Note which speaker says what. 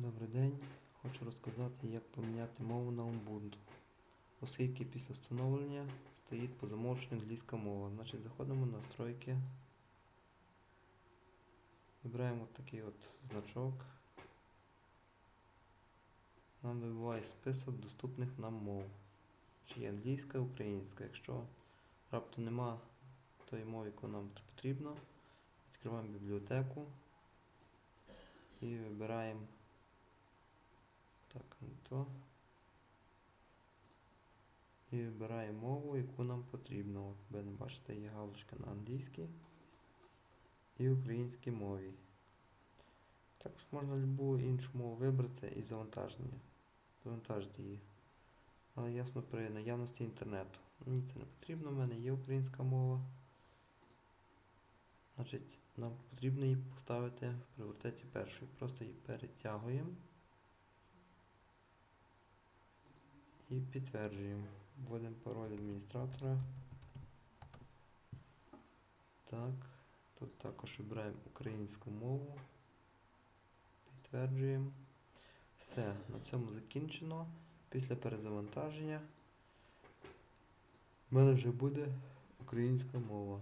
Speaker 1: Добрий день. Хочу розказати, як поміняти мову на Ubuntu. Оскільки після встановлення стоїть по замовченню англійська мова. Значить, заходимо на настройки. Вибираємо от такий от значок. Нам вибиває список доступних нам мов. Чи є англійська, українська. Якщо раптом нема тої мови, яку нам потрібно, відкриваємо бібліотеку і вибираємо то. І вибираємо мову, яку нам потрібно. От бачите, є галочка на англійській і українській мові. Також можна любу іншу мову вибрати і. Завантажити її. Але ясно при наявності інтернету. Мені це не потрібно, в мене є українська мова. Значить, нам потрібно її поставити в пріоритеті першої. Просто її перетягуємо. І підтверджуємо. Вводимо пароль адміністратора. Так. Тут також вибираємо українську мову. Підтверджуємо. Все, на цьому закінчено. Після перезавантаження в мене вже буде українська мова.